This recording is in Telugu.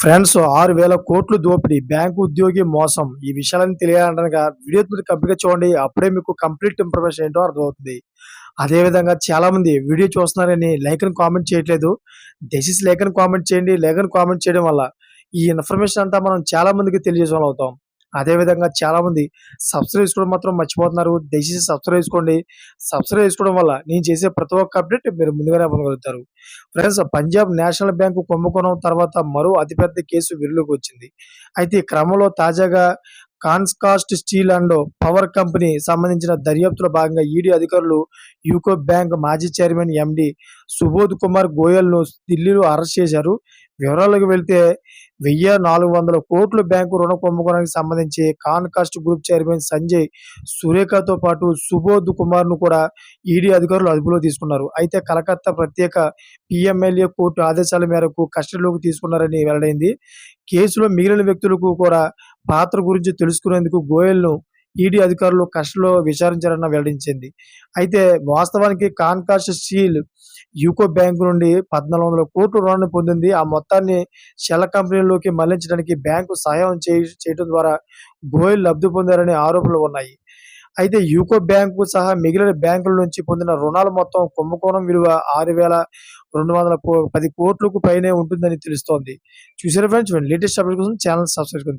ఫ్రెండ్స్ ఆరు వేల కోట్లు దోపిడీ బ్యాంకు ఉద్యోగి మోసం. ఈ విషయాలను తెలియాలంటనగా వీడియో మీరు కంప్లీట్గా చూడండి. అప్పుడే మీకు కంప్లీట్ ఇన్ఫర్మేషన్ ఏంటో అర్థమవుతుంది. అదేవిధంగా చాలా మంది వీడియో చూస్తున్నారని లైక్ని కామెంట్ చేయట్లేదు. దయచేసి లైక్ని కామెంట్ చేయండి. లైక్ని కామెంట్ చేయడం వల్ల ఈ ఇన్ఫర్మేషన్ అంతా మనం చాలా మందికి తెలియజేసే అవుతాం. అదేవిధంగా చాలామంది సబ్స్క్రైబ్ చేసుకోవడం మాత్రం మర్చిపోతున్నారు. దయచేసి సబ్స్క్రైబ్ చేసుకోండి. సబ్స్క్రైబ్ చేసుకోవడం వల్ల నేను చేసే ప్రతి ఒక్క అప్డేట్ మీరు ముందుగానే పొందగలుగుతారు. ఫ్రెండ్స్ పంజాబ్ నేషనల్ బ్యాంకు కుంభకోణం తర్వాత మరో అతిపెద్ద కేసు వెలుగులోకి వచ్చింది. అయితే ఈ క్రమంలో తాజాగా Concast steel and power company సంబంధించిన దర్యాప్తులో భాగంగా ఈడీ అధికారులు యూకో బ్యాంక్ మాజీ చైర్మన్ ఎండి సుబోధ్ కుమార్ గోయల్ను ఢిల్లీలో అరెస్ట్ చేశారు. వివరాలకు వెళ్తే వెయ్యి నాలుగు వందల కోట్లు బ్యాంకు రుణ కుంభకోణానికి సంబంధించి కాన్కాస్ట్ గ్రూప్ చైర్మన్ సంజయ్ సురేఖతో పాటు సుబోధ్ కుమార్ను కూడా ఈడీ అధికారులు అదుపులో తీసుకున్నారు. అయితే కలకత్తా ప్రత్యేక పిఎంఎల్ఏ కోర్టు ఆదేశాల మేరకు కస్టడీలోకి తీసుకున్నారని వెల్లడైంది. కేసులో మిగిలిన వ్యక్తులకు కూడా పాత్ర గురించి తెలుసుకునేందుకు గోయల్ను ఈడీ అధికారులు కస్టడీలో విచారించారన్న వెల్లడించింది. అయితే వాస్తవానికి కాన్కాస్ట్ స్టీల్ యూకో బ్యాంకు నుండి పద్నాలుగు వందల కోట్ల రుణాన్ని పొందింది. ఆ మొత్తాన్ని షెల్ కంపెనీలోకి మళ్ళించడానికి బ్యాంకు సహాయం చేయ- చేయడం ద్వారా గోయల్ లబ్ధి పొందారనే ఆరోపణలు ఉన్నాయి. అయితే యూకో బ్యాంకు సహా మిగిలిన బ్యాంకుల నుంచి పొందిన రుణాల మొత్తం కుంభకోణం విలువ ఆరు వేల రెండు వందల కో- పది కోట్లకు పైనే ఉంటుందని తెలుస్తోంది. చూసారా ఫ్రెండ్స్ లేటెస్ట్ అప్డేట్ కోసం ఛానల్ సబ్స్క్రైబ్